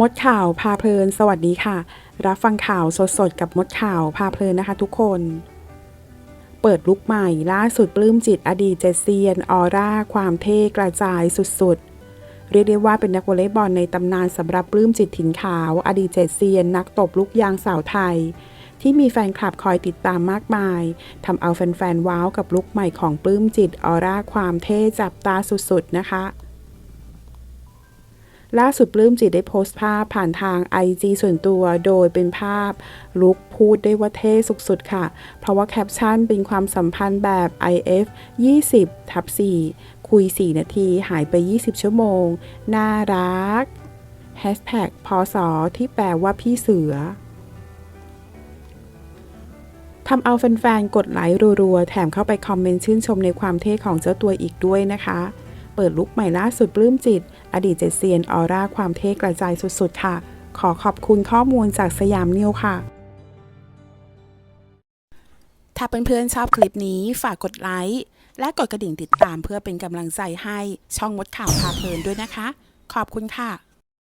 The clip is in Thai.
มดข่าวพาเพลิน สวัสดีค่ะ รับฟังข่าวสดๆ กับมดข่าวพาเพลินนะคะทุกคน เปิดลุกใหม่ล่าสุดปลื้มจิตอดีตเจเซียน ออร่า ความเท่กระจายสุดๆ เรียกได้ว่าเป็นนักวอลเลย์บอลในตำนานสำหรับปลื้มจิตถิ่นขาว อดีตเจเซียน นักตบลูกยางสาวไทย ที่มีแฟนคลับคอยติดตามมากมายทำเอาแฟนๆว้าวกับลุกใหม่ของปลื้มจิตออร่าความเท่จับตาสุดๆนะคะ ล่าสุดปลื้มจิตได้โพสต์ภาพผ่านทาง IG ส่วนตัวโดยเป็นภาพลุกพูดได้ว่าเท่สุดๆค่ะ เพราะว่าแคปชั่นเป็นความสัมพันธ์แบบ IF 20ทับ4คุย 4 นาทีหายไป 20 ชั่วโมง น่ารัก Hashtag พศที่แปลว่าพี่เสือทำเอาแฟนๆ กดไลค์รัวๆ แถมเข้าไปคอมเมนต์ชื่นชมในความเท่ของเจ้าตัวอีกด้วยนะคะ เปิดลุกใหม่ล่าสุดปลื้มจิต อดีตเจเซียนออร่าความเท่กระจายสุดๆ ค่ะ ขอขอบคุณข้อมูลจากสยามนิวค่ะ ถ้าเพื่อนๆชอบคลิปนี้ฝากกดไลค์ และกดกระดิ่งติดตามเพื่อเป็นกำลังใจให้ช่องมดข่าวพาเพลินด้วยนะคะ ขอบคุณค่ะ